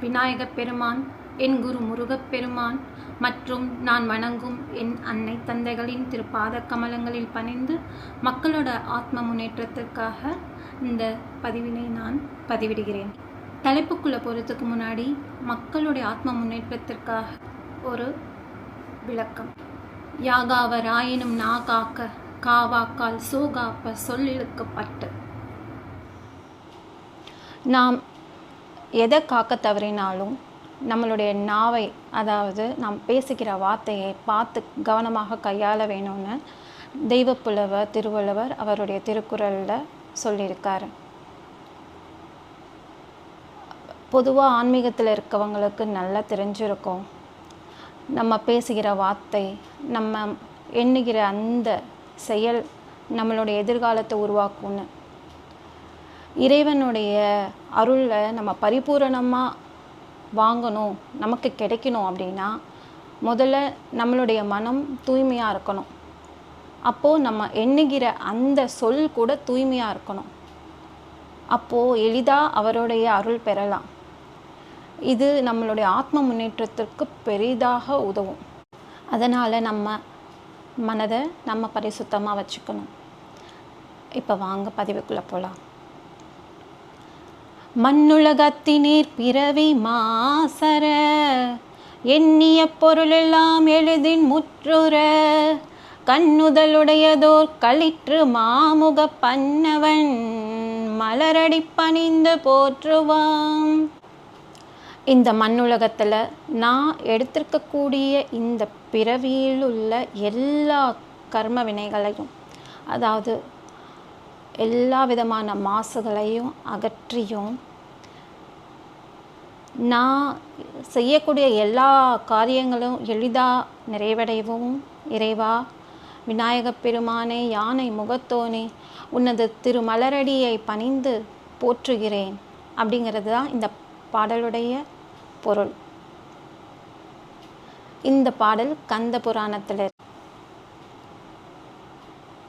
விநாயகப் பெருமான் என் குரு முருகப் பெருமான் மற்றும் நான் வணங்கும் என் அன்னை தந்தைகளின் திருப்பாத கமலங்களில் பணிந்து மக்களோட ஆத்ம முன்னேற்றத்திற்காக இந்த பதிவினை நான் பதிவிடுகிறேன். தலைப்புக்குள்ளே போகிறதுக்கு முன்னாடி மக்களுடைய ஆத்ம முன்னேற்றத்திற்காக ஒரு விளக்கம். யாகாவர் ஆயினும் நா காக்க காவாக்கால் சோகாப்ப சொல்லிழுக்கப்பட்டு. நாம் எதை காக்க தவறினாலும் நம்மளுடைய நாவை அதாவது நாம் பேசுகிற வார்த்தையை பார்த்து கவனமாக கையாள வேணும்னு தெய்வப்புலவர் திருவள்ளுவர் அவருடைய திருக்குறளில் சொல்லியிருக்காரு. பொதுவாக ஆன்மீகத்தில் இருக்கவங்களுக்கு நல்லா தெரிஞ்சிருக்கும். நம்ம பேசுகிற வார்த்தை நம்ம எண்ணுகிற அந்த செயல் நம்மளுடைய எதிர்காலத்தை உருவாக்கும்னு. இறைவனுடைய அருளை நம்ம பரிபூரணமாக வாங்கணும் நமக்கு கிடைக்கணும் அப்படின்னா முதல்ல நம்மளுடைய மனம் தூய்மையாக இருக்கணும். அப்போது நம்ம எண்ணுகிற அந்த சொல் கூட தூய்மையாக இருக்கணும். அப்போது எளிதாக அவருடைய அருள் பெறலாம். இது நம்மளுடைய ஆத்ம முன்னேற்றத்திற்கு பெரிதாக உதவும். அதனால் நம்ம மனதை நம்ம பரிசுத்தமாக வச்சுக்கணும். இப்போ வாங்க பதிவுக்குள்ளே போகலாம் மண்ணுலகத்தினீர் பிறவி மாசர எண்ணிய பொருளெல்லாம் எளிதின் முற்றுற கண்ணுதலுடையதோர் களிற்று மாமுக பன்னவன் மலரடி பணிந்து போற்றுவான் இந்த மண்ணுலகத்தில் நான் எடுத்திருக்கக்கூடிய இந்த பிறவியில் உள்ள எல்லா கர்ம வினைகளையும் அதாவது எல்லா விதமான மாசுகளையும் அகற்றியும் நான் செய்யக்கூடிய எல்லா காரியங்களும் எளிதாக நிறைவடையவும். இறைவா விநாயகப் பெருமானே யானை முகத்தோனே உனது திருமலரடியை பணிந்து போற்றுகிறேன் அப்படிங்கிறது தான் இந்த பாடலுடைய பொருள். இந்த பாடல் கந்த புராணத்தில்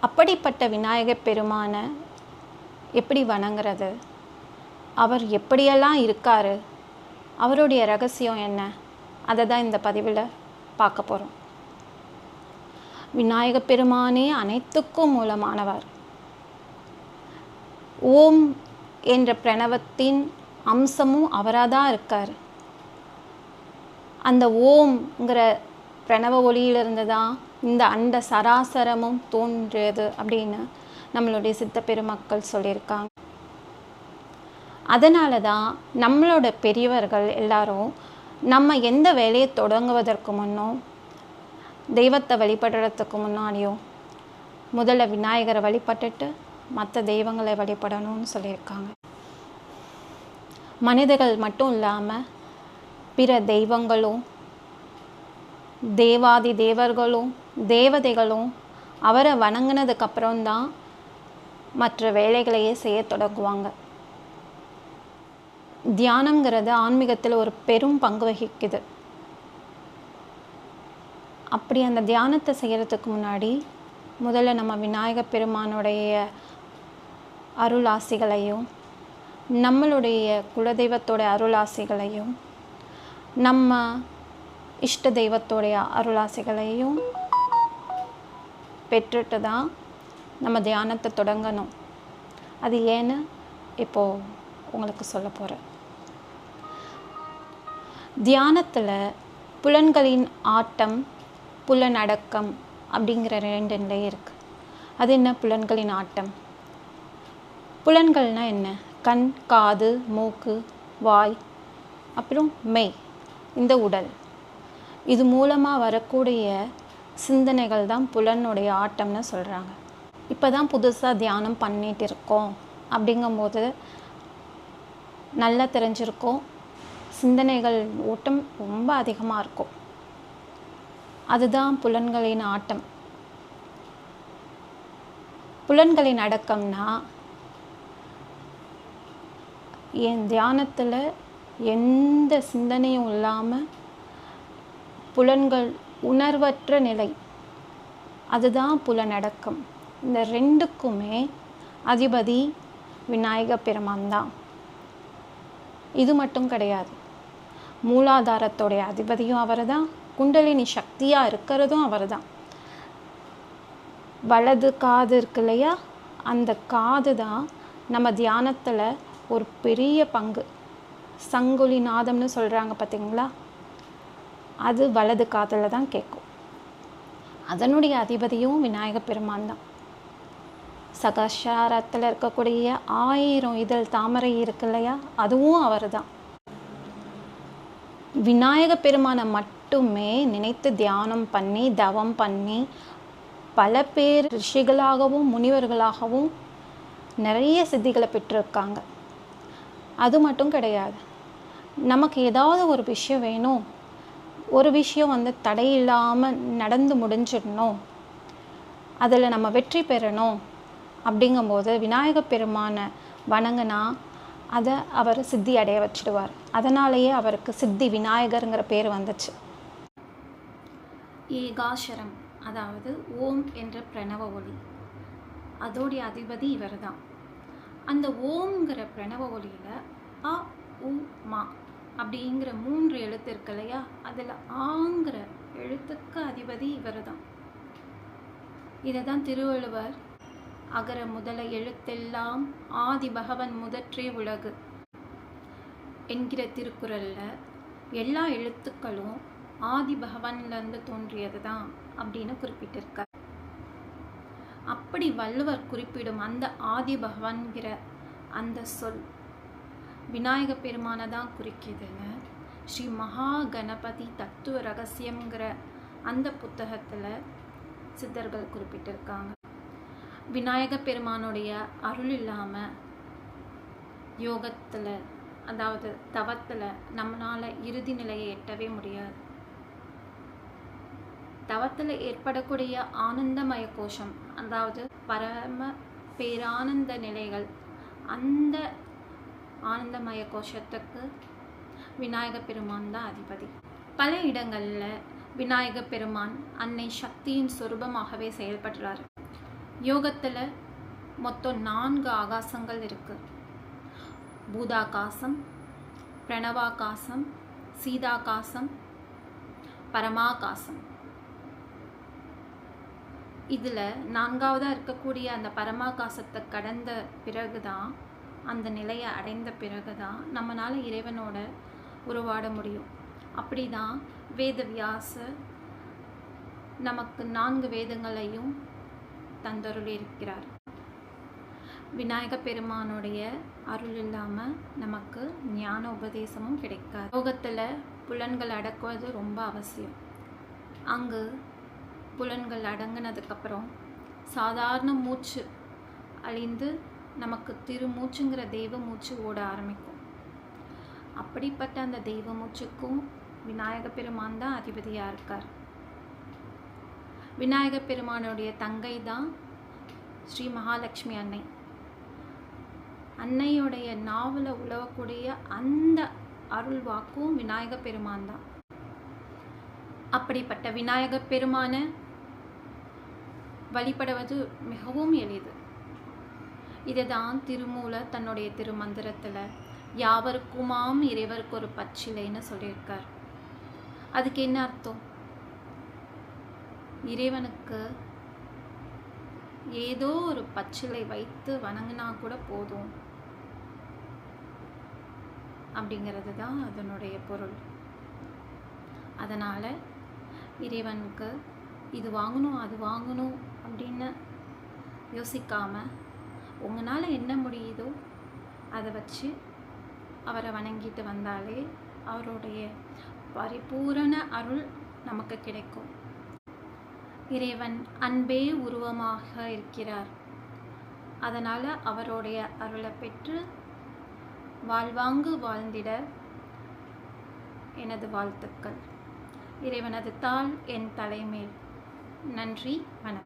அப்படிப்பட்ட விநாயகப் பெருமானை எப்படி வணங்குறது? அவர் எப்படியெல்லாம் இருக்கார்? அவருடைய ரகசியம் என்ன? அதை தான் இந்த பதிவில் பார்க்க போகிறோம் விநாயகப் பெருமானே அனைத்துக்கும் மூலமானவர். ஓம் என்ற பிரணவத்தின் அம்சமும் அவராக தான் இருக்கார். அந்த ஓம்ங்கிற பிரணவ ஒளியிலிருந்து தான் இந்த அண்ட சராசரமும் தோன்றியது அப்படின்னு நம்மளுடைய சித்த பெருமக்கள் சொல்லியிருக்காங்க. அதனால தான் நம்மளோட பெரியவர்கள் எல்லாரும் நம்ம எந்த வேலையை தொடங்குவதற்கு முன்னும் தெய்வத்தை வழிபடுறதுக்கு முன்னாடியும் முதல்ல விநாயகரை வழிபட்டுட்டு மற்ற தெய்வங்களை வழிபடணும்னு சொல்லியிருக்காங்க. மனிதர்கள் மட்டும் இல்லாமல் பிற தெய்வங்களும் தேவாதி தேவர்களும் தேவதைகளும் அவரை வணங்கினதுக்கப்புறம்தான் மற்ற வேலைகளையே செய்ய தொடங்குவாங்க. தியானங்கிறது ஆன்மீகத்தில் ஒரு பெரும் பங்கு வகிக்குது. அப்படி அந்த தியானத்தை செய்கிறதுக்கு முன்னாடி முதல்ல நம்ம விநாயகப் பெருமானுடைய அருளாசிகளையும் நம்மளுடைய குலதெய்வத்தோட அருளாசிகளையும் நம்ம இஷ்ட தெய்வத்தோடைய அருளாசிகளையும் பெற்றுட்டு தான் நம்ம தியானத்தை தொடங்கணும். அது ஏன்னு இப்போது உங்களுக்கு சொல்ல போகிறேன் தியானத்தில் புலன்களின் ஆட்டம் புலனடக்கம் அப்படிங்கிற ரெண்டு நிலை இருக்குது அது என்ன? புலன்களின் ஆட்டம். புலன்கள்னால் என்ன? கண் காது மூக்கு வாய் அப்புறம் மெய் இந்த உடல். இது மூலமாக வரக்கூடிய சிந்தனைகள் தான் புலனுடைய ஆட்டம்னு சொல்கிறாங்க இப்போ தான் புதுசாக தியானம் பண்ணிகிட்டு இருக்கோம் அப்படிங்கும்போது நல்லா தெரிஞ்சிருக்கும். சிந்தனைகள் ஓட்டம் ரொம்ப அதிகமாக இருக்கும். அதுதான் புலன்களின் ஆட்டம். புலன்களின் அடக்கம்னா என் தியானத்தில் எந்த சிந்தனையும் இல்லாமல் புலன்கள் உணர்வற்ற நிலை. அதுதான் புலநடக்கம் இந்த ரெண்டுக்குமே அதிபதி விநாயக பெருமான் தான். இது மட்டும் கிடையாது. மூலாதாரத்தோடைய அதிபதியும் அவர் தான் குண்டலினி சக்தியாக இருக்கிறதும் அவர் தான் வலது காது இருக்கு இல்லையா? அந்த காது தான் நம்ம தியானத்தில் ஒரு பெரிய பங்கு. சங்குலி நாதம்னு சொல்கிறாங்க பார்த்தீங்களா அது வலது காதில் தான் கேட்கும் அதனுடைய அதிபதியும் விநாயகப் பெருமான் தான். சகசாரத்தில் இருக்கக்கூடிய ஆயிரம் இதழ் தாமரை இருக்கு இல்லையா? அதுவும் அவர் தான். விநாயக பெருமானை மட்டுமே நினைத்து தியானம் பண்ணி தவம் பண்ணி பல பேர் ரிஷிகளாகவும் முனிவர்களாகவும் நிறைய சித்திகளை பெற்றிருக்காங்க. அது மட்டும் கிடையாது. நமக்கு ஏதாவது ஒரு விஷயம் வேணும் ஒரு விஷயம் வந்து தடையில்லாமல் நடந்து முடிஞ்சிடணும். அதில் நம்ம வெற்றி பெறணும் அப்படிங்கும்போது விநாயக பெருமானை வணங்கினா அதை அவர் சித்தி அடைய வச்சிடுவார். அதனாலேயே அவருக்கு சித்தி விநாயகருங்கிற பேர் வந்துச்சு. ஏகாசரம் அதாவது ஓம் என்ற பிரணவ ஒளி அதோடைய அதிபதி இவர் தான் அந்த ஓம்ங்கிற பிரணவ ஒளியில் அ உ மா அப்படிங்கிற மூன்று எழுத்து இருக்கு இல்லையா? அதில் ஆங்கிற எழுத்துக்கு அதிபதி இவர் தான் இதை தான் திருவள்ளுவர் அகர முதல எழுத்தெல்லாம் ஆதி பகவன் முதற்றே உலகு என்கிற திருக்குறளில் எல்லா எழுத்துக்களும் ஆதி பகவான்லேருந்து தோன்றியது தான் அப்படின்னு குறிப்பிட்டிருக்கார். அப்படி வள்ளுவர் குறிப்பிடும் அந்த ஆதி பகவான்கிற அந்த சொல் விநாயக பெருமானை தான் குறிக்கிதுங்க ஸ்ரீ மகா கணபதி தத்துவ ரகசியம்ங்கிற அந்த புத்தகத்தில் சித்தர்கள் குறிப்பிட்டிருக்காங்க. விநாயக பெருமானுடைய அருள் இல்லாமல் யோகத்தில் அதாவது தவத்தில் நம்மளால் இறுதி நிலையை எட்டவே முடியாது. தவத்தில் ஏற்படக்கூடிய ஆனந்தமய கோஷம் அதாவது பரம பேரானந்த நிலைகள் அந்த ஆனந்தமய கோஷத்துக்கு விநாயக பெருமான் தான் அதிபதி. பல இடங்களில் விநாயக பெருமான் அன்னை சக்தியின் சொரூபமாகவே செயல்படுறார். யோகத்தில் மொத்தம் நான்கு ஆகாசங்கள் இருக்கு. பூதாகாசம் பிரணவாகாசம் சீதாகாசம் பரமாகாசம். இதில் நான்காவதாக இருக்கக்கூடிய அந்த பரமாகாசத்தை கடந்த பிறகு தான் அந்த நிலையை அடைந்த பிறகு தான் நம்மளால் இறைவனோட உருவாட முடியும். அப்படி தான் வேதவியாசர் நமக்கு நான்கு வேதங்களையும் தந்தருள் இருக்கிறார் விநாயக பெருமானுடைய அருள் இல்லாமல் நமக்கு ஞான உபதேசமும் கிடைக்காது. யோகத்தில் புலன்கள் அடக்குவது ரொம்ப அவசியம். அங்கு புலன்கள் அடங்கினதுக்கப்புறம் சாதாரண மூச்சு அழிந்து நமக்கு திருமூச்சுங்கிற தெய்வ மூச்சு ஓட ஆரம்பிக்கும். அப்படிப்பட்ட அந்த தெய்வ மூச்சுக்கும் விநாயக பெருமான் தான் அதிபதியாக இருக்கார். விநாயக பெருமானுடைய தங்கை தான் ஸ்ரீ மகாலட்சுமி அன்னை. அன்னையுடைய நாவல உழவக்கூடிய அந்த அருள் வாக்கும் விநாயக பெருமான் தான். அப்படிப்பட்ட விநாயக பெருமான வழிபடுவது மிகவும் எளிது. இதை தான் திருமூலர் தன்னுடைய திருமந்திரத்தில் யாவருக்குமாம் இறைவருக்கு ஒரு பச்சிலைன்னு சொல்லியிருக்கார். அதுக்கு என்ன அர்த்தம்? இறைவனுக்கு ஏதோ ஒரு பச்சிலை வைத்து வணங்கினா கூட போதும் அப்படிங்கிறது தான் அதனுடைய பொருள். அதனால் இறைவனுக்கு இது வாங்கணும் அது வாங்கணும் அப்படின்னு யோசிக்காமல் உங்களால் என்ன முடியுதோ அதை வச்சு அவரை வணங்கிட்டு வந்தாலே அவருடைய பரிபூரண அருள் நமக்கு கிடைக்கும். இறைவன் அன்பே உருவமாக இருக்கிறார். அதனால் அவருடைய அருளை பெற்று வாழ்வாங்கு வாழ்ந்திட எனது வாழ்த்துக்கள். இறைவனது தாள் என் தலைமேல். நன்றி வணக்கம்.